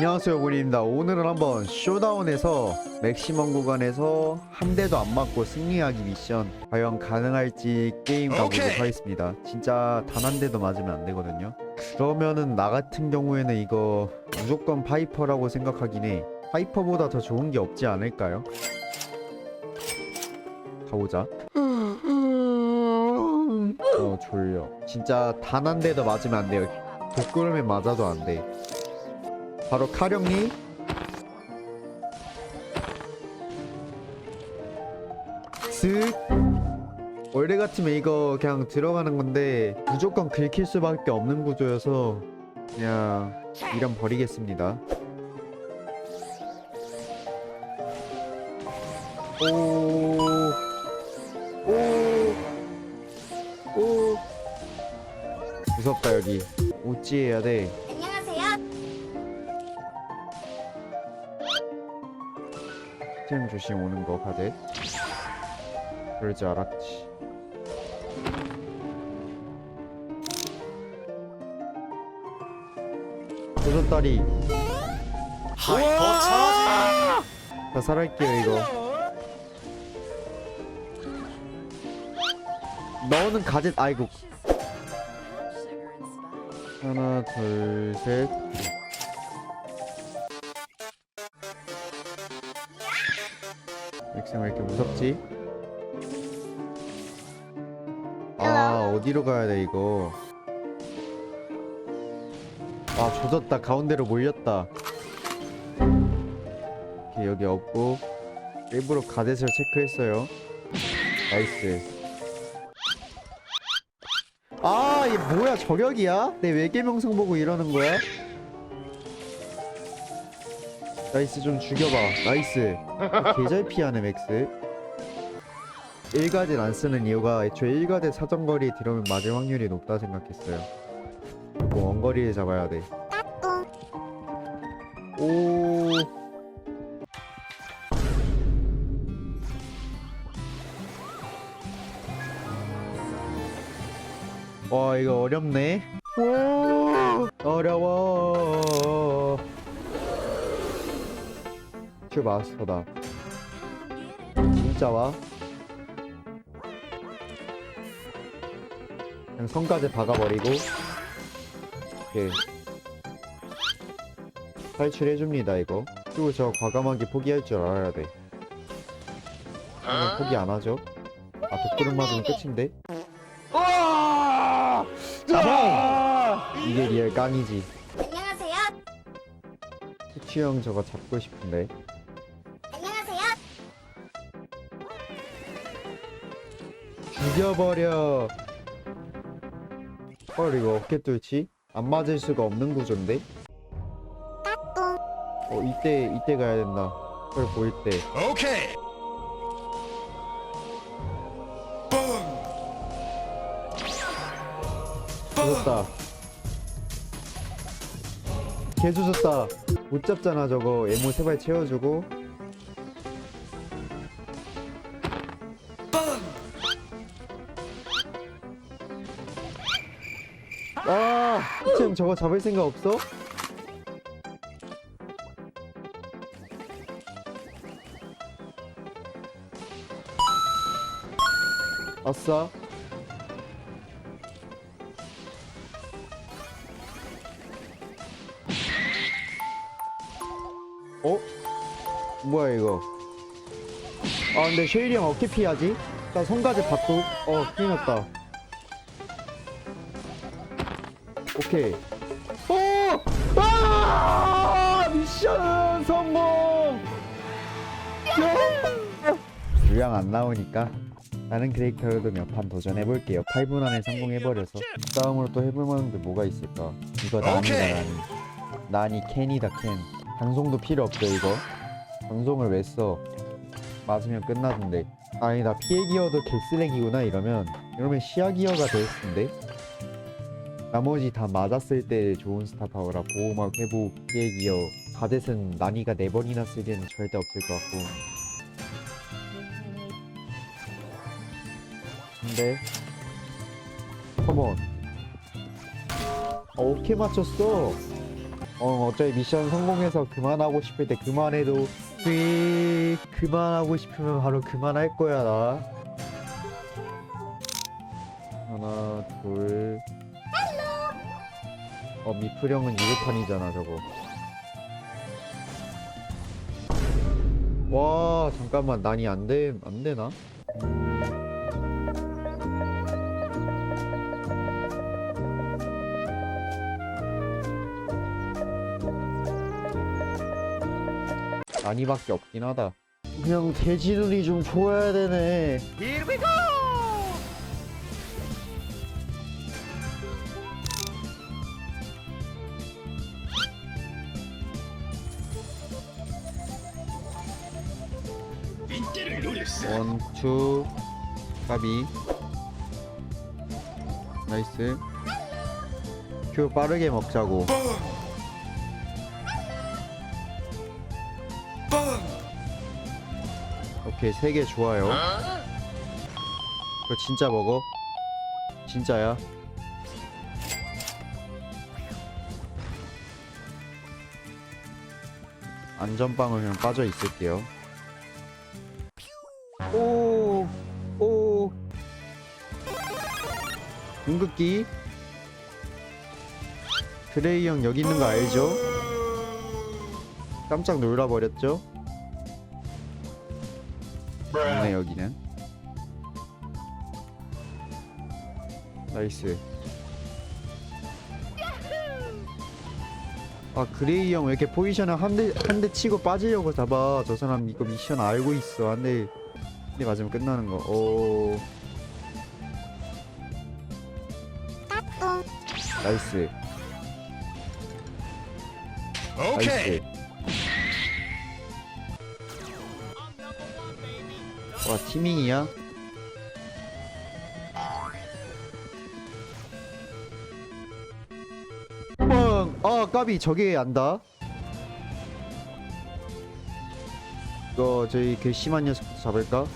안녕하세요 고리입니다. 오늘은 한번 쇼다운에서 맥시멈 구간에서 한 대도 안 맞고 승리하기 미션 과연 가능할지 게임 가보도록. 하겠습니다. 진짜 단 한 대도 맞으면 안 되거든요. 그러면은 나 같은 경우에는 이거 무조건 파이퍼라고 생각하긴 해. 파이퍼보다 더 좋은 게 없지 않을까요? 가보자. 어 졸려. 진짜 단 한 대도 맞으면 안 돼요. 독구름에 맞아도 안돼 바로 카령리 슥. 원래 같으면 이거 그냥 들어가는 건데 무조건 긁힐 수밖에 없는 구조여서 그냥 이런 버리겠습니다. 오 오 오. 무섭다 여기. 우찌해야 돼 스팀 조심 오는 거 가재 그럴 줄 알았지. 도전다리 하이퍼 차지! 자 살할게요 이거. 너는 가젯 아이고. 하나 둘셋 맥생 왜 이렇게 무섭지? 아 어디로 가야 돼 이거? 아 조졌다. 가운데로 몰렸다. 오케이 여기 없고 일부러 가젯을 체크했어요. 나이스. 아, 얘 뭐야? 저격이야? 내 외계명성 보고 이러는 거야? 나이스 좀 죽여봐. 나이스. 개잘 피하네 맥스. 일가젯 안 쓰는 이유가 애초에 일가젯 사정거리 들어오면 맞을 확률이 높다 생각했어요. 뭐 원거리를 잡아야 돼. 오. 와 이거 어렵네. 오. 어려워 큐 마스터다. 진짜 와? 그냥 선까지 박아버리고 오케이. 탈출해줍니다 이거. 그리고 저 과감하게 포기할 줄 알아야 돼. 그냥 포기 안 하죠? 아 독구름 맞으면 끝인데? 아! 잡아! 이게 리얼 깡이지. 안녕하세요. 수치 형 저거 잡고 싶은데 죽여버려. 헐 이거 어깨 뚫지? 안 맞을 수가 없는 구조인데? 어 이때 이때 가야 된다. 헐 보일 때. 오케이. 뿡 조졌다. 개 조졌다. 못 잡잖아 저거. 에모 세발 채워주고 아 지금 저거 잡을 생각 없어? 아싸 어? 뭐야 이거 아 근데 쉐일이 형 어떻게 피하지? 나 손가지 받고 어 큰일 났다 오케이. 어! 아! 미션 성공! 유량 안 나오니까 다른 캐릭터로도 몇 판 도전해볼게요. 8분 안에 성공해버려서. 다음으로 또 해볼 만한 게 뭐가 있을까? 이거 난이다. 난이. 난이 캔이다 캔. 방송도 필요 없죠 이거. 방송을 왜 써? 맞으면 끝나던데. 아니 나 피해 기어도 개쓰레기구나 이러면. 이러면 시야 기어가 될 텐데 나머지 다 맞았을 때 좋은 스타 파워라 보호막 회복 피해 기어 가젯은 난이가 4번이나 쓰기에는 절대 없을 것 같고. 근데 컴온. 어, 오케이 맞췄어. 어 어차피 미션 성공해서 그만하고 싶을 때 그만해도 휘 그만하고 싶으면 바로 그만할 거야 나. 하나 둘 어 미프령은 유효판이잖아 저거 와 잠깐만 난이 안돼 안되나? 난이밖에 없긴 하다 그냥 돼지눈이 좀 좋아야 되네 Here we go! 원투 까비. 나이스. 큐 빠르게 먹자고. 빵! 오케이 세 개 좋아요. 그거 진짜 먹어? 진짜야? 안전빵을 그냥 빠져 있을게요 궁극기. 그레이 형 여기 있는 거 알죠? 깜짝 놀라버렸죠? 있네 여기는. 나이스. 아 그레이 형 왜 이렇게 포지션을 한대 한 대 치고 빠지려고 잡아? 저 사람 이거 미션 알고 있어. 한대 네 맞으면 끝나는 거. 오. 나이스. 나이스. 와 티밍이야? 뻥! 아 까비 저게 안다. 이거 저희 그 심한 녀석부터 잡을까?